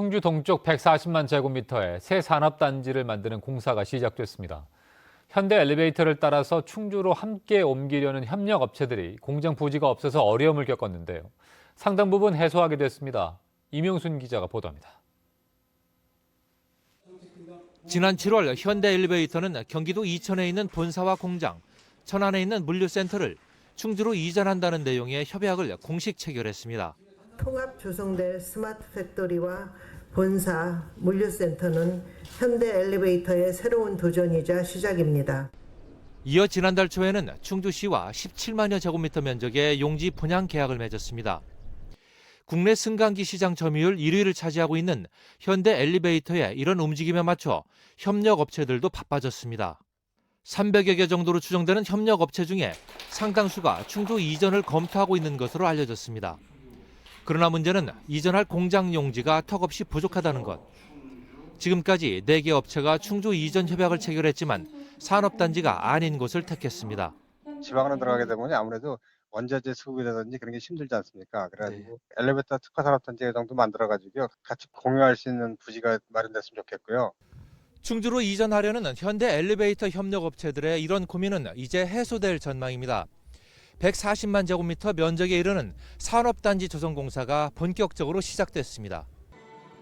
충주 동쪽 140만 제곱미터의 새 산업단지를 만드는 공사가 시작됐습니다. 현대 엘리베이터를 따라서 충주로 함께 옮기려는 협력 업체들이 공장 부지가 없어서 어려움을 겪었는데요. 상당 부분 해소하게 됐습니다. 이명순 기자가 보도합니다. 지난 7월 현대 엘리베이터는 경기도 이천에 있는 본사와 공장, 천안에 있는 물류센터를 충주로 이전한다는 내용의 협약을 공식 체결했습니다. 통합 조성될 스마트 팩토리와 본사 물류센터는 현대 엘리베이터의 새로운 도전이자 시작입니다. 이어 지난달 초에는 충주시와 17만여 제곱미터 면적의 용지 분양 계약을 맺었습니다. 국내 승강기 시장 점유율 1위를 차지하고 있는 현대 엘리베이터의 이런 움직임에 맞춰 협력 업체들도 바빠졌습니다. 300여 개 정도로 추정되는 협력 업체 중에 상당수가 충주 이전을 검토하고 있는 것으로 알려졌습니다. 그러나 문제는 이전할 공장 용지가 턱없이 부족하다는 것. 지금까지 4개 업체가 충주 이전 협약을 체결했지만 산업단지가 아닌 곳을 택했습니다. 지방으로 들어가게 되면 아무래도 원자재 수급이라든지 그런 게 힘들지 않습니까? 그래가지고 엘리베이터 특화 산업단지 정도 만들어가지고요 같이 공유할 수 있는 부지가 마련됐으면 좋겠고요. 충주로 이전하려는 현대 엘리베이터 협력 업체들의 이런 고민은 이제 해소될 전망입니다. 140만 제곱미터 면적에 이르는 산업단지 조성 공사가 본격적으로 시작됐습니다.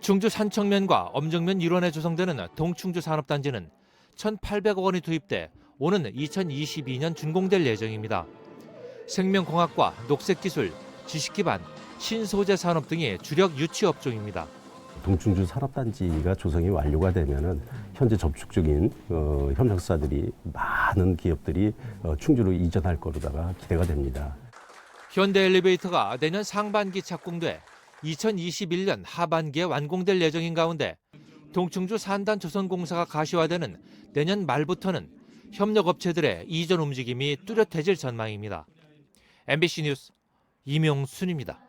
충주 산청면과 엄정면 일원에 조성되는 동충주 산업단지는 1,800억 원이 투입돼 오는 2022년 준공될 예정입니다. 생명공학과 녹색기술, 지식기반, 신소재 산업 등이 주력 유치 업종입니다. 동충주 산업단지가 조성이 완료가 되면은 현재 접촉 중인 어, 협력사들이 많은 기업들이 어, 충주로 이전할 거로다가 기대가 됩니다. 현대 엘리베이터가 내년 상반기 착공돼 2021년 하반기에 완공될 예정인 가운데 동충주 산단 조선공사가 가시화되는 내년 말부터는 협력업체들의 이전 움직임이 뚜렷해질 전망입니다. MBC 뉴스 이명순입니다.